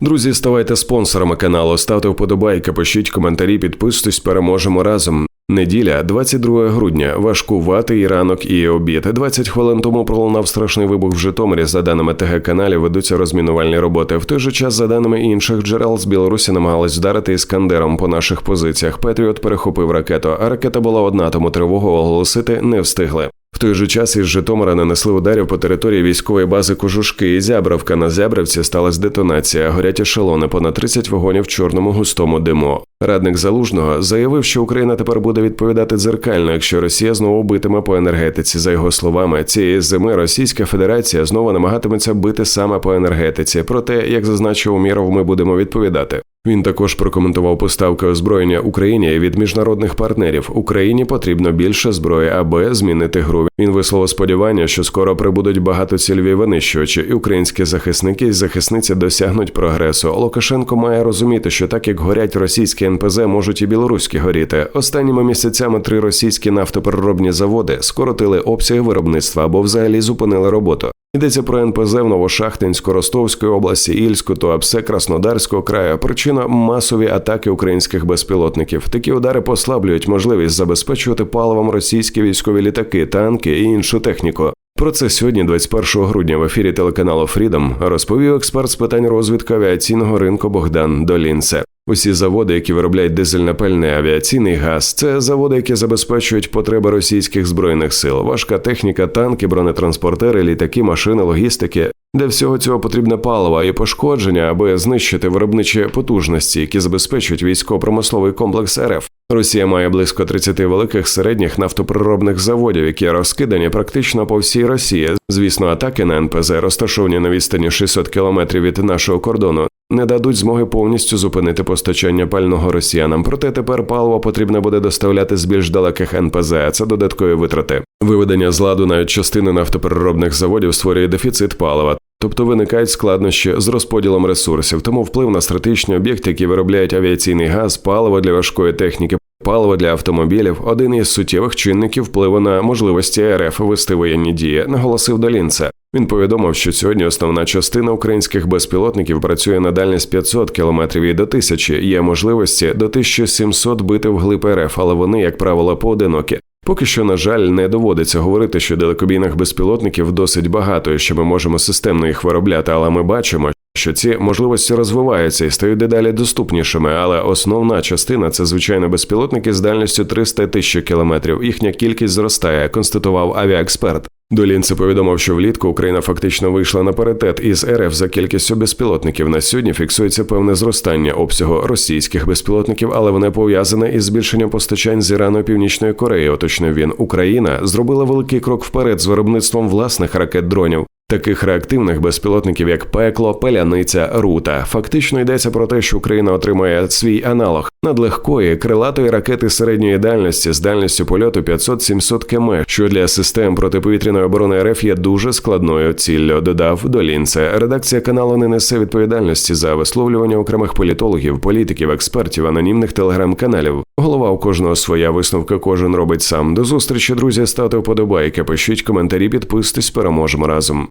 Друзі, ставайте спонсорами каналу, ставте вподобайки, пишіть коментарі, підписуйтесь, переможемо разом. Неділя, 22 грудня, важкуватий ранок і обід. 20 хвилин тому пролунав страшний вибух в Житомирі. За даними ТГ каналів, ведуться розмінувальні роботи. В той же час, за даними інших джерел, з Білорусі намагались вдарити іскандером по наших позиціях. Петріот перехопив ракету, а ракета була одна, тому тривогу оголосити не встигли. В той же час із Житомира нанесли ударів по території військової бази Кожушки і Зябравка. На Зябравці сталася детонація. Горять ешелони, понад 30 вагонів в чорному густому диму. Радник залужного заявив, що Україна тепер буде відповідати дзеркально, якщо Росія знову битиме по енергетиці. За його словами, цієї зими Російська Федерація знову намагатиметься бити саме по енергетиці. Проте, як зазначив Уміров, ми будемо відповідати. Він також прокоментував поставки озброєння Україні від міжнародних партнерів. Україні потрібно більше зброї, аби змінити гру. Він висловив сподівання, що скоро прибудуть багатоцільові винищувачі, і українські захисники і захисниці досягнуть прогресу. Лукашенко має розуміти, що так як горять російські НПЗ, можуть і білоруські горіти. Останніми місяцями три російські нафтопереробні заводи скоротили обсяги виробництва або взагалі зупинили роботу. Йдеться про НПЗ в Новошахтинську, Ростовської області, Ільську, Туапсе, Краснодарського краю. Причина масові атаки українських безпілотників. Такі удари послаблюють можливість забезпечувати паливом російські військові літаки, танки і іншу техніку. Про це сьогодні, 21 грудня, в ефірі телеканалу Фрідом розповів експерт з питань розвитку авіаційного ринку Богдан Долінце. Усі заводи, які виробляють дизельне пальне, авіаційний газ, це заводи, які забезпечують потреби російських збройних сил, важка техніка, танки, бронетранспортери, літаки, машини, логістики. Для всього цього потрібне паливо і пошкодження, аби знищити виробничі потужності, які забезпечують військово-промисловий комплекс РФ. Росія має близько 30 великих середніх нафтопереробних заводів, які розкидані практично по всій Росії. Звісно, атаки на НПЗ, розташовані на відстані 600 кілометрів від нашого кордону, не дадуть змоги повністю зупинити постачання пального росіянам. Проте тепер паливо потрібно буде доставляти з більш далеких НПЗ. а Це додаткові витрати. Виведення з ладу навіть частини нафтопереробних заводів створює дефіцит палива. Тобто виникають складнощі з розподілом ресурсів, тому вплив на стратегічні об'єкти, які виробляють авіаційний газ, паливо для важкої техніки, паливо для автомобілів один із суттєвих чинників впливу на можливості РФ вести воєнні дії, наголосив Долінце. Він повідомив, що сьогодні основна частина українських безпілотників працює на дальність 500 кілометрів і до 1000. Є можливості до 1700 бити вглиб РФ, але вони, як правило, поодинокі. Поки що, на жаль, не доводиться говорити, що далекобійних безпілотників досить багато, і що ми можемо системно їх виробляти, але ми бачимо, що ці можливості розвиваються і стають дедалі доступнішими. Але основна частина це звичайно безпілотники з дальністю 300 тисяч кілометрів. Їхня кількість зростає, констатував авіаексперт. Долінце повідомив, що влітку Україна фактично вийшла на паритет із РФ за кількістю безпілотників. На сьогодні фіксується певне зростання обсягу російських безпілотників, але воно пов'язане із збільшенням постачань з Ірану і Північної Кореї. Уточнив він, Україна зробила великий крок вперед з виробництвом власних ракет дронів. Таких реактивних безпілотників, як пекло, паляниця, рута. Фактично йдеться про те, що Україна отримає свій аналог надлегкої крилатої ракети середньої дальності з дальністю польоту 500-700 км, що для систем протиповітряної оборони РФ є дуже складною ціллю. Додав Долінце. Редакція каналу не несе відповідальності за висловлювання окремих політологів, політиків, експертів, анонімних телеграм-каналів. Голова у кожного своя висновка, кожен робить сам. До зустрічі, друзі. Ставте вподобайки, пишіть коментарі, підписуйтесь, переможемо разом.